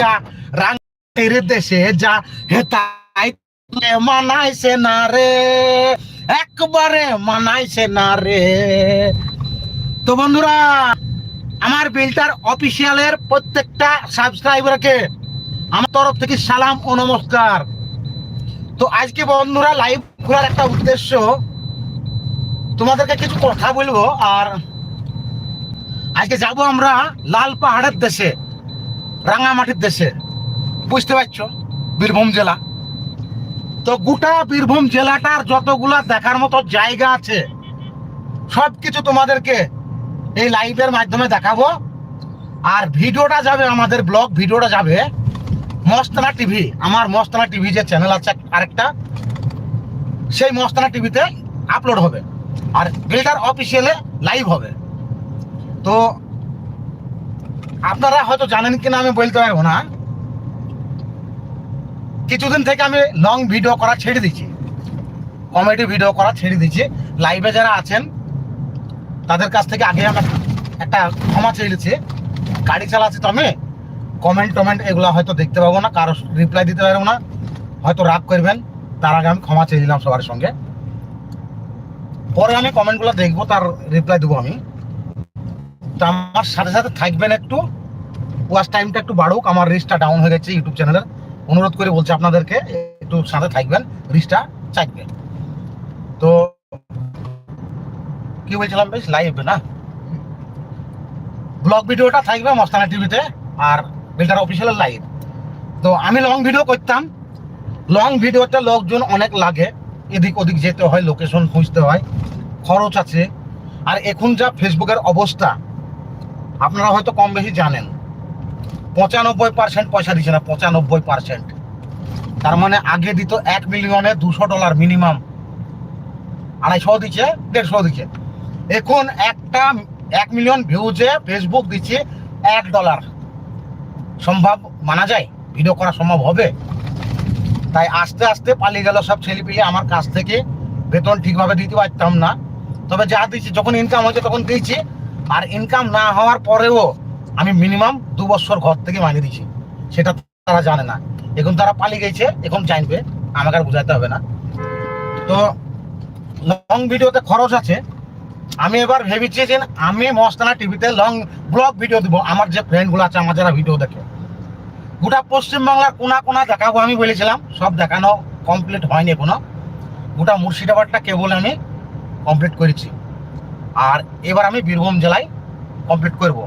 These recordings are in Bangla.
যা রাঙের দেশে যা হেতাই মানাইছে না রে। একবারে মানাইছে না রে। তো বন্ধুরা, আমার বিল্টার অফিসিয়ালের প্রত্যেকটা সাবস্ক্রাইবারকে আমার তরফ থেকে সালাম ও নমস্কার। তো আজকে বন্ধুরা লাইভ খোলার একটা উদ্দেশ্য, তোমাদেরকে কিছু কথা বলব। আর আজকে যাব আমরা লাল পাহাড়ের দেশে। রাঙামাটির দেশে। বুঝতে পারছ? বীরভূম জেলা। তো গোটা বীরভূম জেলাটার যতগুলা দেখার মতো জায়গা আছে সব কিছু তোমাদেরকে এই লাইভের মাধ্যমে দেখাবো। আর ভিডিওটা যাবে আমাদের ব্লগ, ভিডিওটা যাবে মস্তানা টিভি, আমার মস্তানা টিভি যে চ্যানেল আছে আরেকটা, সেই মস্তানা টিভিতে আপলোড হবে। আর বিল্ডার অফিসিয়ালে লাইভ হবে। তো আপনারা হয়তো জানেন কিনা আমি বলতে পারব না। কিছুদিন থেকে আমি লং ভিডিও করা ছেড়ে দিচ্ছি। কমেডি ভিডিও করা ছেড়ে দিচ্ছি। লাইভে যারা আছেন, তাদের কাছ থেকে আগে আমার একটা ক্ষমা চেয়েছি গাড়ি চালাচ্ছি তো আমি। কমেন্ট টমেন্ট এগুলো হয়তো দেখতে পাবো না, কারও রিপ্লাই দিতে পারব না। হয়তো রাগ করবেন, তার আগে আমি ক্ষমা চেয়ে দিলাম সবার সঙ্গে। পরে আমি কমেন্টগুলো দেখব, তার রিপ্লাই দেবো আমি। তো আমার সাথে সাথে থাকবেন একটু। ওয়াচ টাইমটা একটু বাড়ুক। আমার রিচটা ডাউন হয়ে গেছে ইউটিউব চ্যানেলের অনুরোধ করে বলছি আপনাদেরকে, একটু সাথে থাকবেন রিচটা চাইবে তো কি বলছিলাম বেশ লাইভ না? ব্লগ ভিডিওটা থাকবে মস্তানা টিভিতে আর বিল্ডার অফিসিয়াল লাইভ তো আমি লং ভিডিও করতাম। লং ভিডিওতে লোকজন অনেক লাগে। এদিক ওদিক যেতে হয় লোকেশন খুঁজতে হয়। খরচ আছে। আর এখন যা ফেসবুকের অবস্থা আপনারা হয়তো কম বেশি জানেন। পঁচানব্বই পার্সেন্ট পয়সা দিচ্ছে না, পঁচানব্বই পার্সেন্ট তার মানে আগে দিত এক মিলিয়নে দুশো ডলার মিনিমাম। আড়াইশো দিচ্ছে, দেড়শো দিচ্ছে। এখন একটা, এক মিলিয়ন ভিউজে ফেসবুক দিচ্ছে এক ডলার। সম্ভব মানা যায়? ভিডিও করা সম্ভব হবে? তাই আস্তে আস্তে পালিয়ে গেল সব ছেলেপিলে। আমার কাছ থেকে বেতন ঠিকভাবে দিতে পারতাম না। তবে যা দিচ্ছি, যখন ইনকাম হয়েছে তখন দিয়েছি। আর ইনকাম না হওয়ার পরেও আমি মিনিমাম দু বছর ঘর থেকে মানিয়ে দিচ্ছি সেটা তারা জানে না। এখন তারা পালিয়ে গেছে, এখন জানবে, আমাকে আর বুঝাতে হবে না। তো লং ভিডিওতে খরচ আছে। আমি এবার ভেবেছি যে আমি মস্তানা টিভিতে লং ব্লগ ভিডিও দিব। আমার যে ফ্রেন্ডগুলো আছে, আমার যারা ভিডিও দেখে। গোটা পশ্চিমবাংলার কোনা কোনা দেখাবো আমি বলেছিলাম। সব দেখানো কমপ্লিট হয়নি এখনও। গোটা মুর্শিদাবাদটা কেবল আমি কমপ্লিট করেছি। আর এবার আমি বীরভূম জেলায় কমপ্লিট করব।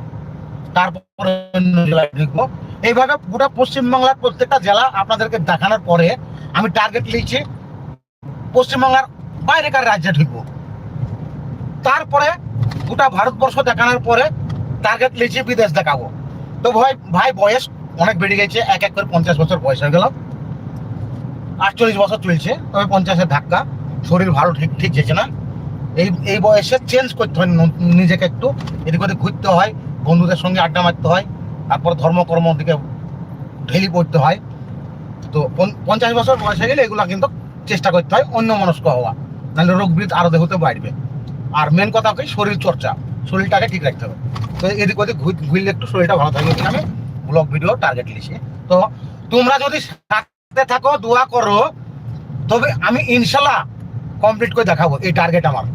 তারপরে অন্য জেলায় ঢুকবো। এইভাবে গোটা পশ্চিমবাংলার প্রত্যেকটা জেলা আপনাদেরকে দেখানোর পরে আমি টার্গেট লিখছি পশ্চিমবাংলার বাইরেকার রাজ্যে ঢুকবো। তারপরে গোটা ভারতবর্ষ দেখানোর পরে টার্গেট লিখছি বিদেশ দেখাবো। তো ভাই ভাই বয়স অনেক বেড়ে গেছে, এক এক করে পঞ্চাশ বছর বয়স হয়ে গেল। আটচল্লিশ বছর চলছে, তবে পঞ্চাশের ধাক্কা। শরীর ভালো ঠিক ঠিক যেছে না। এই এই বয়সে চেঞ্জ করতে হয় নিজেকে একটু এদিক ওদিক ঘুরতে হয়, বন্ধুদের সঙ্গে আড্ডা মারতে হয়, তারপর ধর্মকর্ম দিকে ঢেলি পড়তে হয়। তো পঞ্চাশ বছর বয়স গেলে এগুলো কিন্তু চেষ্টা করতে হয় অন্য মনস্ক হওয়া, নাহলে বৃদ্ধ আরও দেহতে বাড়বে। আর মেন কথা কি শরীর চর্চা, শরীরটাকে ঠিক রাখতে হবে। তো এদিক ওদিক ঘুর- ঘুরলে একটু শরীরটা ভালো থাকবে আমি ব্লগ ভিডিও টার্গেট লিছি তো তোমরা যদি সাথে থাকো, দোয়া করো, তবে আমি ইনশাল্লাহ কমপ্লিট করে দেখাবো এই টার্গেট আমার।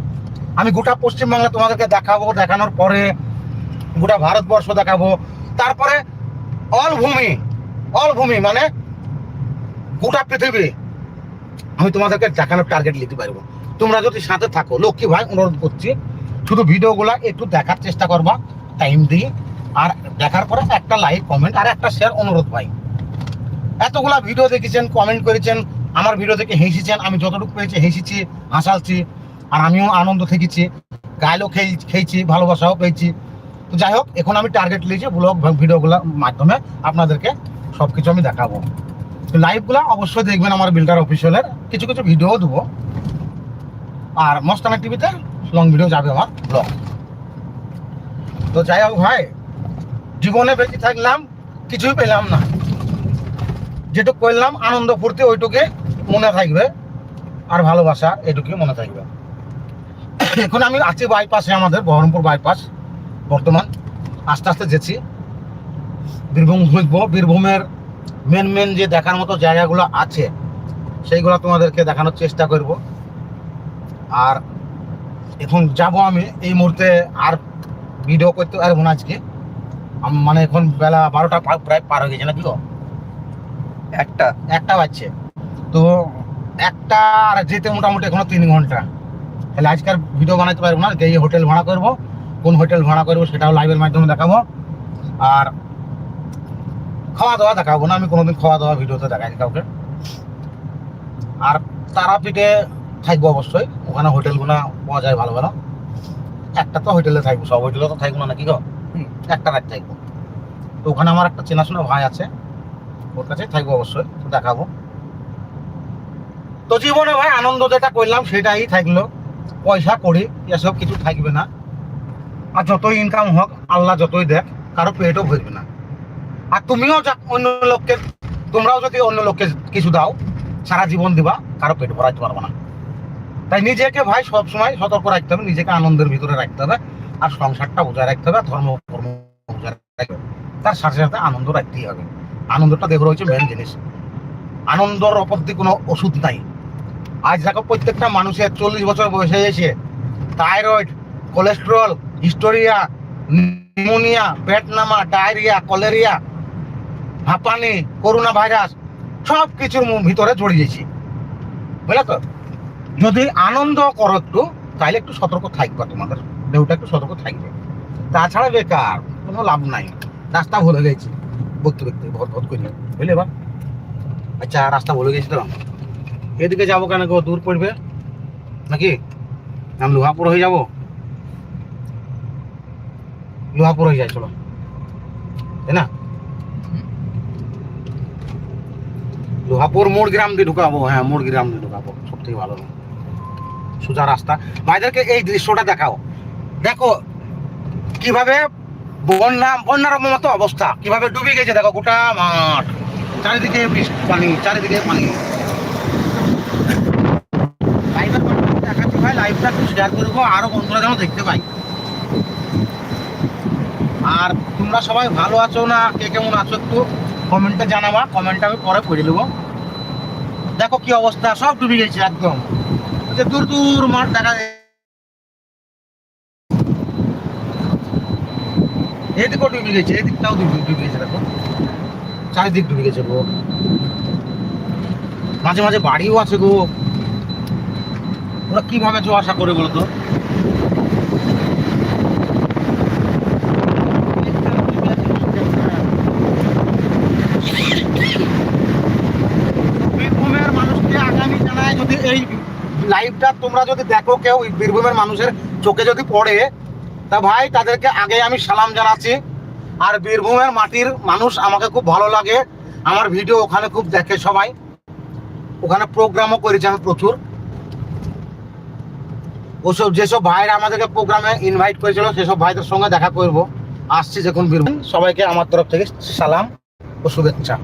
আমি গোটা পশ্চিমবাংলা তোমাদেরকে দেখাবো, দেখানোর পরে গোটা ভারতবর্ষ দেখাবো। তারপরে অল ভূমি অল ভূমি মানে গোটা পৃথিবী আমি তোমাদেরকে দেখানোর টার্গেট নিতে পারব। তোমরা যদি সাথে থাকো, লক্ষ্মী ভাই, অনুরোধ করছি, শুধু ভিডিওগুলা একটু দেখার চেষ্টা করবা টাইম দিয়ে। আর দেখার পরে একটা লাইক কমেন্ট আর একটা শেয়ার অনুরোধ ভাই। এতগুলা ভিডিও দেখেছেন কমেন্ট করেছেন, আমার ভিডিও দেখে হেসেছেন, আমি যতটুকু পেয়েছি, হেসেছি হাসালছি আর আমিও আনন্দ থেকেছি গায়েও খেয়ে খেয়েছি, ভালোবাসাও পেয়েছি। তো যাই হোক, এখন আমি টার্গেট নিয়েছি ব্লগ ভিডিওগুলোর মাধ্যমে আপনাদেরকে সব কিছু আমি দেখাবো। তো লাইভগুলো অবশ্যই দেখবেন আমার বিল্ডার অফিসিয়ালের কিছু কিছু ভিডিও দেবো। আর মস্তানা টিভিতে লং ভিডিও যাবে আমার ব্লগ তো যাই হোক ভাই, জীবনে বেঁচে থাকলাম, কিছুই পেলাম না। যেটুকু করলাম, আনন্দ, ফুর্তি, ওইটুকে মনে থাকবে। আর ভালোবাসা, এটুকুই মনে থাকবে। এখন আমি আছি বাইপাসে আমাদের বহরমপুর বাইপাস বর্তমান। আস্তে আস্তে যেছি। বীরভূম ঘুরবো বীরভূমের মেন মেন যে দেখার মতো জায়গাগুলো আছে সেইগুলো তোমাদেরকে দেখানোর চেষ্টা করব। আর এখন যাব আমি। এই মুহূর্তে আর ভিডিও করতে পারব না আজকে। মানে এখন বেলা বারোটা প্রায় পার হয়ে গেছে নাকি গো? একটা। একটা বাজছে। তো একটা আর যেতে মোটামুটি এখনও তিন ঘণ্টা। তাহলে আজকাল ভিডিও বানাতে পারব না গিয়ে হোটেল ভাড়া করব কোন হোটেল ভাড়া করব সেটাও লাইভের মাধ্যমে দেখাবো। আর খাওয়া দাওয়া দেখাবো না আমি কোনোদিন খাওয়া দাওয়া ভিডিওতে দেখাইনি কাউকে। আর তারাপীঠে থাকব অবশ্যই ওখানে হোটেলগুলো পাওয়া যায় ভালো ভালো। একটা তো হোটেলে থাকব সব হোটেলে তো থাকব না নাকি গো? একটা রাত থাকব। তো ওখানে আমার একটা চেনাশোনা ভাই আছে ওর কাছে থাকব অবশ্যই দেখাবো। তো জীবনে ভাই আনন্দ যেটা করলাম সেটাই থাকল। পয়সা করি, এসব কিছু থাকবে না। আর যতই ইনকাম হোক, আল্লাহ যতই দেখ, কারও পেটও ভরবে না। আর তুমিও যা অন্য লোককে, তোমরাও যদি অন্য লোককে কিছু দাও, সারা জীবন দিবা, কারও পেট ভরাইতে পারবে না। তাই নিজেকে ভাই সবসময় সতর্ক রাখতে হবে, নিজেকে আনন্দের ভিতরে রাখতে হবে, আর সংসারটা বজায় রাখতে হবে ধর্ম, কর্ম বজায় রাখতে হবে। তার সাথে সাথে আনন্দ রাখতেই হবে। আনন্দটা দেখো, রয়েছে মেন জিনিস। আনন্দর অপরদি কোনো ওষুধ নাই। আজ দেখো প্রত্যেকটা মানুষের চল্লিশ বছর বয়সে এসে থাইরয়েড কোলেস্টেরল হিস্টোরিয়া নিউমোনিয়া পেটনামা ডায়রিয়া কলেরিয়া হাঁপানি, করোনা ভাইরাস, সব কিছুর ভিতরে জড়িয়েছি বুঝলে তো? যদি আনন্দ করো একটু তাহলে একটু সতর্ক থাকবে তোমাদের। দেহটা একটু সতর্ক থাকবে। তাছাড়া বেকার, কোনো লাভ নাই। রাস্তা ভুলে গেছি। বকতে বকতে ভর ভর করি। বুঝলে এবার? আচ্ছা রাস্তা ভুলে গেছি তো। এদিকে যাব কেন গো? দূর পড়বে? নাকি? আমি লোহাপুর হয়ে যাব? লোহাপুর হয়ে যায়, চলো। তাই না? লোহাপুর মোড় গ্রাম দিয়ে ঢুকাবো। হ্যাঁ মোড় গ্রাম দিয়ে ঢুকাবো। সব থেকে ভালো। সোজা রাস্তা। ভাইদেরকে এই দৃশ্যটা দেখাও। দেখো, কীভাবে বন্যা বন্যার মতো অবস্থা। কীভাবে ডুবে গেছে, দেখো গোটা মাঠ। চারিদিকে পানি চারিদিকে পানি লাইভের মাধ্যমে দেখাচ্ছি ভাই লাইভটা একটু শেয়ার করব আরও বন্ধুরা যেন দেখতে পাই। আর তোমরা সবাই ভালো আছো না? কে কেমন আছো একটু কমেন্টে জানাবা কমেন্টে আমি পরে করে নেব দেখো কি অবস্থা, সব ডুবে গেছে একদম। যে দূর দূর মাঠ দেখা যায়। এদিকেও ডুবে গেছে, এদিকটাও ডুবে গেছে, দেখো। চারিদিক ডুবে গেছে গো। মাঝে মাঝে বাড়িও আছে গো। ওরা কীভাবে আসা করে বলতো বীরভূমের মানুষকে আগামী জানায় যদি এই লাইভটা তোমরা যদি দেখো কেউ বীরভূমের মানুষের চোখে যদি পড়ে, তা ভাই তাদেরকে আগে আমি সালাম জানাচ্ছি। আর বীরভূমের মাটির মানুষ আমাকে খুব ভালো লাগে। আমার ভিডিও ওখানে খুব দেখে সবাই। ওখানে প্রোগ্রামও করেছি আমি প্রচুর। ওসব যেসব ভাইরা আমাদেরকে প্রোগ্রামে ইনভাইট করেছিল, সেসব ভাইদের সঙ্গে দেখা করব। আসছি যখন বীরভূম। সবাইকে আমার তরফ থেকে সালাম ও শুভেচ্ছা।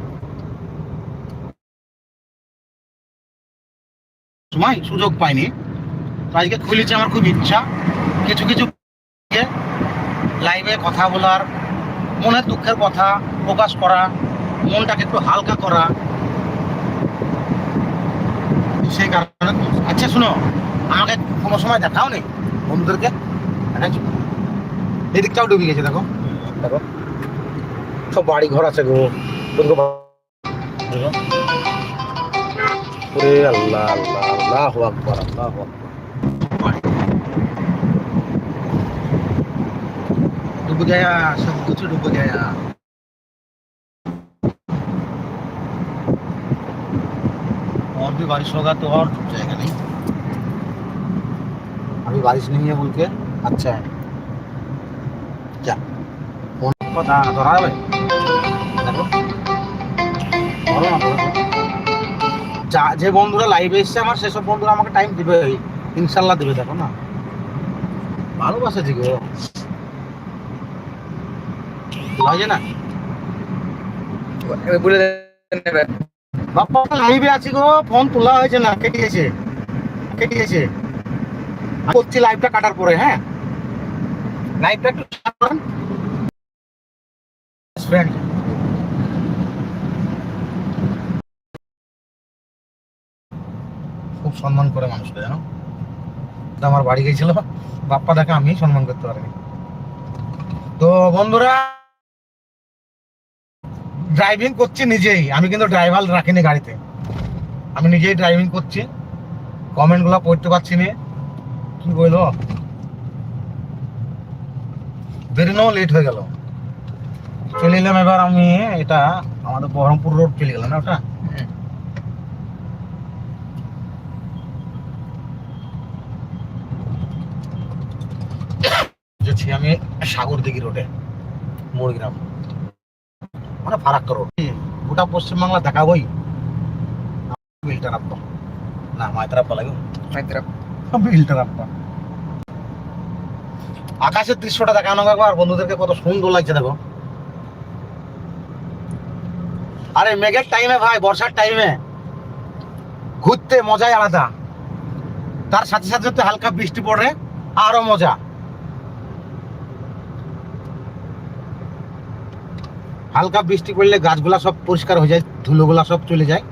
সময় সুযোগ পাইনি। আজকে খুলেছি আমার খুব ইচ্ছা। কিছু কিছু লাইভে কথা বলার, মনের দুঃখের কথা প্রকাশ করা, মনটাকে একটু হালকা করা। সেই কারণে আচ্ছা শুনো। আমাকে কোনো সময় দেখাও নি বন্ধুদেরকে দেখাচ্ছি এদিকটাও ডুবে গেছে দেখো দেখো সব বাড়ি ঘর আছে গো ওদিকে বা- দেখো। ওরে আল্লাহ আল্লাহ আল্লাহ আকবর আল্লাহ আকবর डूब गया सब कुछ डूब गया और भी बारिश होगा तो और डूब जाएगा नहीं अभी बारिश नहीं है बोल के अच्छा है क्या फोन पता दोहरा भाई দেখো ধরো না ধরো না। যা যে বন্ধুরা লাইভে এসছে আমার সেসব বন্ধুরা আমাকে টাইম দিবে ইনশাল্লাহ দিবে দেখো না ভালোবাসে জি গো লাগে না এবার বলে নেবে বাপ্পা লাইভে আছি গো ফোন তোলা হয়েছে না কেটে গেছে কেটে গেছে আমি করছি লাইভটা কাটার পরে হ্যাঁ? লাইভটা একটু খুব সম্মান করে মানুষকে জানো? আমার বাড়ি গেছিল, বাপ্পা দেখে আমি সম্মান করতে পারি তো বন্ধুরা ড্রাইভিং করছি নিজেই, আমি কিন্তু ড্রাইভার রাখিনি গাড়িতে। আমি নিজেই ড্রাইভিং করছি কমেন্টগুলো পড়তে পারছি না। কি বেরোনোও লেট হয়ে গেল। চলে এলাম এবার আমি এটা আমাদের বহরমপুর রোড চলে গেলাম না ওটা? আমি সাগর দিঘি রোডে মুড়গ্রাম মানে ফারাক্কা রোড গোটা পশ্চিমবাংলা দেখাবই। বিলটা না মায়তারা লাগে হায়দ্রাবাদ আকাশের দৃশ্যটা দেখানো একবার বন্ধুদেরকে কত সুন্দর লাগছে, দেখো। আরে, মেঘের টাইমে ভাই, বর্ষার টাইমে ঘুরতে মজাই আলাদা। তার সাথে সাথে যদি হালকা বৃষ্টি পড়ে, আরও মজা। হালকা বৃষ্টি পড়লে গাছগুলা সব পরিষ্কার হয়ে যায়, ধুলোগুলা সব চলে যায়।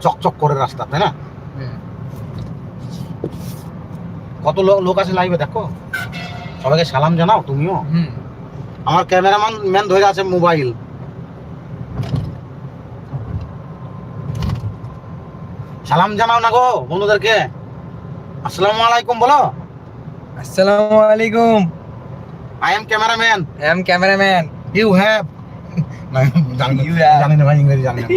চকচক করে রাস্তা, তাই না? হুম। কত লোক আছে লাইভে দেখো? সবাইকে সালাম জানাও তুমিও। আমার ক্যামেরাম্যান ম্যান ধরে আছে মোবাইল সালাম জানাও না গো বন্ধুদেরকে। আসসালামু আলাইকুম বলো। আসসালামু আলাইকুম। I am cameraman I am cameraman you have. জানি না ভাই ইংরেজি জানি না।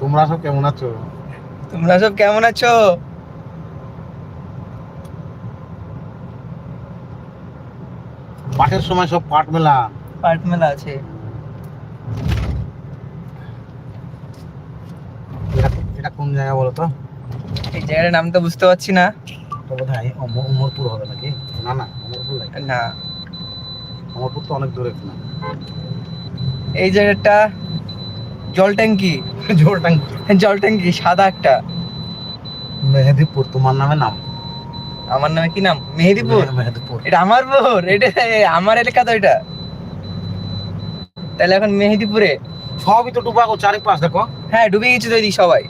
তোমরা সব কেমন আছো? তোমরা সব কেমন আছো? পাঠের সময় সব পাঠ মেলা। পাট মেলা আছে। এটা এটা কোন জায়গা বলো তো? এই জায়গাটার নাম তো বুঝতে পারছি না। তো বোধ হয় অমরপুর হবে নাকি? না না অমরপুর না। অমরপুর তো অনেক দূরে না। এই জায়গাটা জল ট্যাঙ্কি। জোর টাঙ্কি জল ট্যাঙ্কি সাদা একটা। মেহেদিপুর তোমার নামে নাম? আমার নামে কি নাম? মেহেদিপুর? মেহেদিপুর। এটা আমার পুর এটা আমার এলাকা তো এটা। তাহলে এখন মেহেদিপুরে? সবই তো ডুবাগো চারিপাশ দেখো। হ্যাঁ ডুবে গেছে তো এদিক সবাই।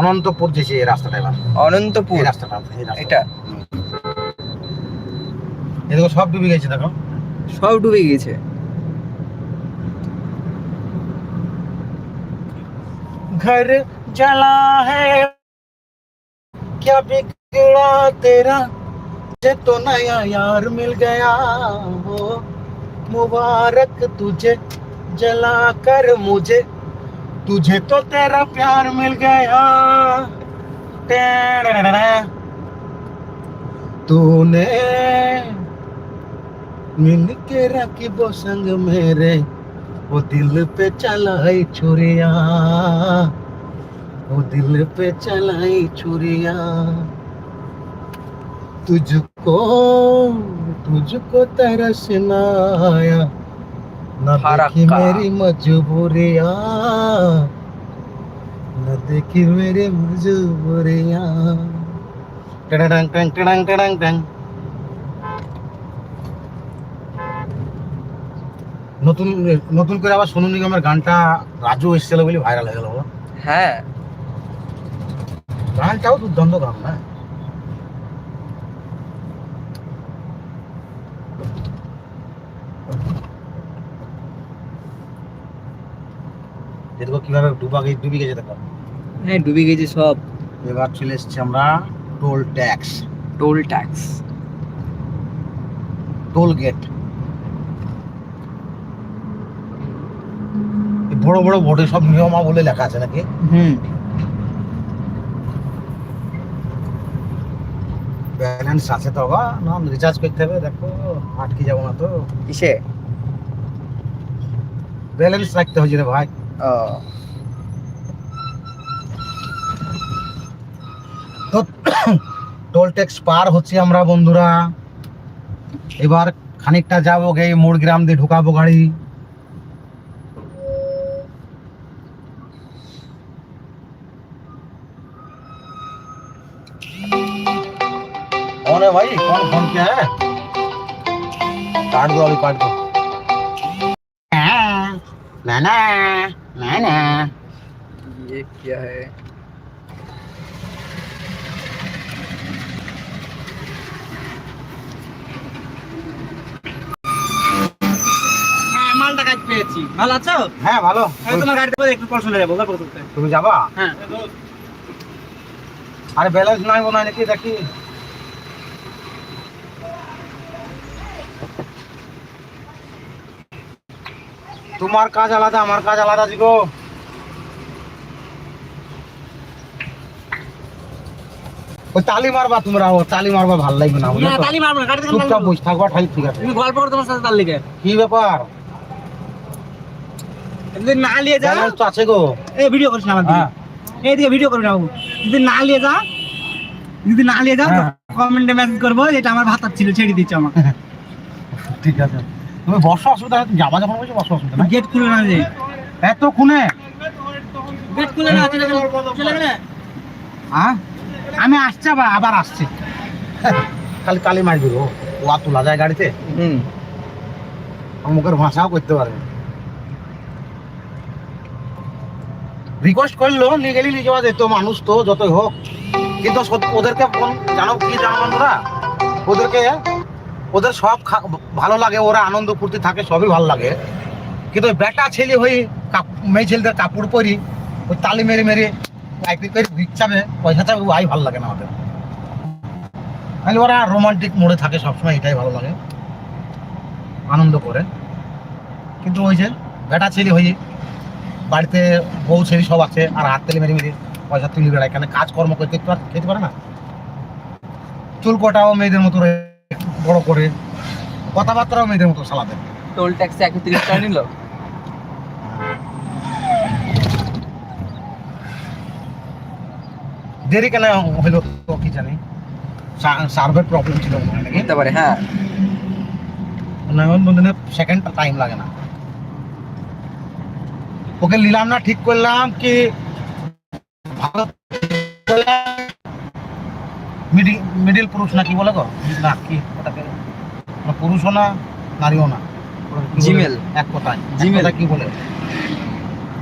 অনন্তপুর যেছে এই রাস্তাটা এবার। অনন্তপুর? রাস্তাটা এটা। এদিকে সব ডুবে গেছে দেখো। সব ডুবে গেছে। घर जला है। क्या बिगड़ा तेरा? मुझे तो नया यार मिल गया हो। मुबारक तुझे जला कर मुझे। तुझे तो तेरा प्यार मिल गया। तूने मिल के रखी वो संग मेरे। वो दिल पे चलाई छुरिया। वो दिल पे चलाई छुरिया। तुझको तुझको तरसना आया। न देखी मेरी मजबूरिया न देखी मेरी मजबूरिया। टडंग टंग टडंग टडंग নতুন নতুন করে আবার সোনু নিগমের গানটা রাজু এসেছিল বলে ভাইরাল হয়ে গেল হ্যাঁ। গানটাও দুর্দান্ত গান না দেখো কীভাবে ডুবা গে ডুবে গেছে দেখো। হ্যাঁ ডুবে গেছে সব। এবার চলে এসেছি আমরা toll tax. Toll tax. Toll gate. বড় বড় বোর্ডে সব নিয়মা বলে লেখা আছে নাকি? হুম। ব্যালেন্স আছে তো বা না রিচার্জ করতে হবে দেখো আটকে যাব না তো। কিসে? ব্যালেন্স রাখতে হয়েছে রে ভাই। তো টোল ট্যাক্স পার হচ্ছে আমরা বন্ধুরা। এবার খানিকটা যাব গে মোড় গ্রাম দিয়ে ঢুকাবো গাড়ি। काट दो अभी काट दो না না না না ये क्या है হ্যাঁ মালটা কাজ পেয়েছি ভালো আছো হ্যাঁ ভালো আমি তোমার গাড়িতে করে একটু পড়াশোনা যাবো গল্প করতে তুমি যাবা হ্যাঁ আরে ব্যালেন্স নাই মনে হয় নাকি দেখি তোমার কাজ আলাদা আমার কাজ আলাদা ওই তালি মারবা তোমরা ও তালি মারবা ভালো লাগবে না না তালি মারবো না গাড়িতে চুপচাপ বসে থাকবা ঠাই ঠিক আছে। তুমি গল্প করো তোমার সাথে তার লিগে। কি ব্যাপার? যদি না নিয়ে যা ব্যালেন্স তো আছে গো। এই ভিডিও করিস না আমার দিকে। হ্যাঁ। এইদিকে ভিডিও করবি না যদি না নিয়ে যা যদি না নিয়ে যাও হ্যাঁ। কমেন্টে মেসেজ করব যেটা আমার ভাতার ছিল ছেড়ে দিচ্ছে আমাকে। ঠিক আছে। তুমি বর্ষা অসুবিধা হয় যাবা যখন বলছো বর্ষা অসুবিধা না গেট খুলে না যে। এত খুনে গেট খুলে না চলে গেলে চলে গেলে? হ্যাঁ আমি আসছি আবার আবার আসছি। খালি কালি মারি দিব। ও আর তোলা যায় গাড়িতে? হুম। মুখের ভাষাও করতে পারবে রিকোয়েস্ট করল নিয়ে গেলি নিয়ে যাওয়া যেত মানুষ তো যতই হোক। কিন্তু ওদেরকে জানো কি জানো বন্ধুরা? ওদেরকে ওদের সব ভালো লাগে, ওরা আনন্দ ফুর্তি থাকে, সবই ভালো লাগে। কিন্তু বেটা ছেলে হয়ে মেয়ে ছেলেদের কাপড় পরি, ওই তালি মেরে মেরে লাইফি করে ভিক্ষাবে পয়সা চাবে ওই ভালো লাগে না ওদের। তাহলে ওরা রোমান্টিক মোড়ে থাকে সবসময়, এটাই ভালো লাগে। আনন্দ করে। কিন্তু ওই যে বেটা ছেলে হয়ে বাড়িতে বউ ছেলে সব আছে, আর হাত তেলে মেরে মেরে পয়সা তুলি বেড়ায়। এখানে কাজকর্ম করে খেতে পার- না? চুল কটাও মেয়েদের মতো রয়ে বড় করে কথাবার্তাও মেয়েদের মতো চালাতে টোল ট্যাক্স একশো তিরিশ টাকা নিল? দেরি কেন হইল তো কি জানি? সার্ভের প্রবলেম ছিল মনে নাকি? নিতে পারে হ্যাঁ। নয়ন বন্ধনে সেকেন্ড টাইম লাগে না। ওকে নিলাম না ঠিক করলাম কি? ভালো মিডিল পুরুষ না কি বলে গো না কি ওটাকে? পুরুষও না নারীও না। বলে? জিমেল। এক কথায় জিমেল। কি বলে?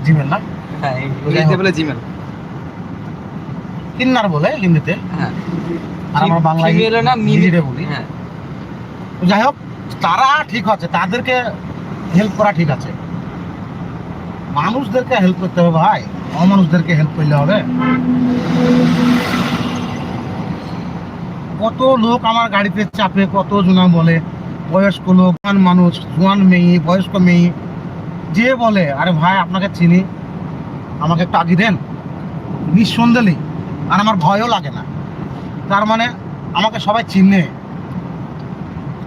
জিমেল না? হ্যাঁ ইংরেজিতে বলে জিমেল। কিন্নার বলে হিন্দিতে হ্যাঁ। আর আমরা বাংলায় Female না হিন্দিতে বলি। হ্যাঁ। যাই হোক তারা ঠিক আছে তাদেরকে হেল্প করা ঠিক আছে। মানুষদেরকে হেল্প করতে হবে ভাই অমানুষদেরকে হেল্প করলে হবে। কত লোক আমার গাড়িতে চাপে, কত জনা বলে, বয়স্ক লোক, জোয়ান মানুষ, জোয়ান মেয়ে, বয়স্ক মেয়ে, যে বলে, আরে ভাই, আপনাকে চিনি, আমাকে একটু আগে দেন। নিঃসন্দেহে, আর আমার ভয়ও লাগে না। তার মানে আমাকে সবাই চিনে।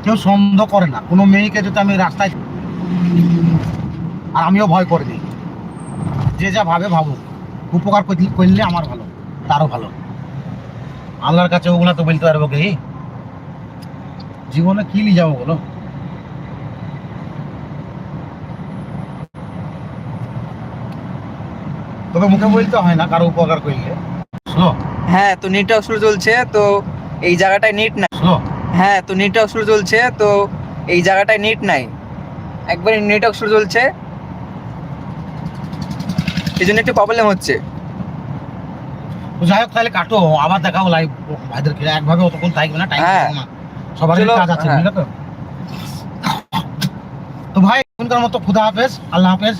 কেউ সন্দেহ করে না। কোনো মেয়েকে যদি আমি রাস্তায় আর আমিও ভয় করে দিই যে যা ভাবে ভাবুক। উপকার করলে আমার ভালো, তারও ভালো। আল্লাহর কাছে ওগুলা তো বলতে পারব কি? জীবনে কি নিয়ে যাব বলো? তবে মুখে বলতে হয় না কারও উপকার করলে। হ্যাঁ তো নেটওয়ার্ক স্লো চলছে তো এই জায়গাটায় নেট নাই। হ্যাঁ তো নেটওয়ার্ক স্লো চলছে তো এই জায়গাটায় নেট নাই। একবারে নেটওয়ার্ক স্লো চলছে। এই জন্য একটু প্রবলেম হচ্ছে। যাই হোক তাহলে কাটো আবার দেখাও লাইভ ভাইদেরকে একভাবে অতক্ষণ থাকবে না টাইম হ্যাঁ। না। সবার কাজ আছে হ্যাঁ। বুঝলে তো? তো ভাই এখনকার মতো খুদা হাফেজ আল্লাহ হাফেজ।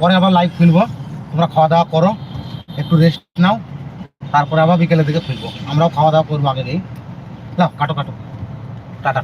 পরে আবার লাইভ খুলবো। তোমরা খাওয়া দাওয়া করো একটু রেস্ট নাও। তারপরে আবার বিকেলের দিকে খুলবো। আমরাও খাওয়া দাওয়া করব আগে লাও কাটো কাটো। টাটা।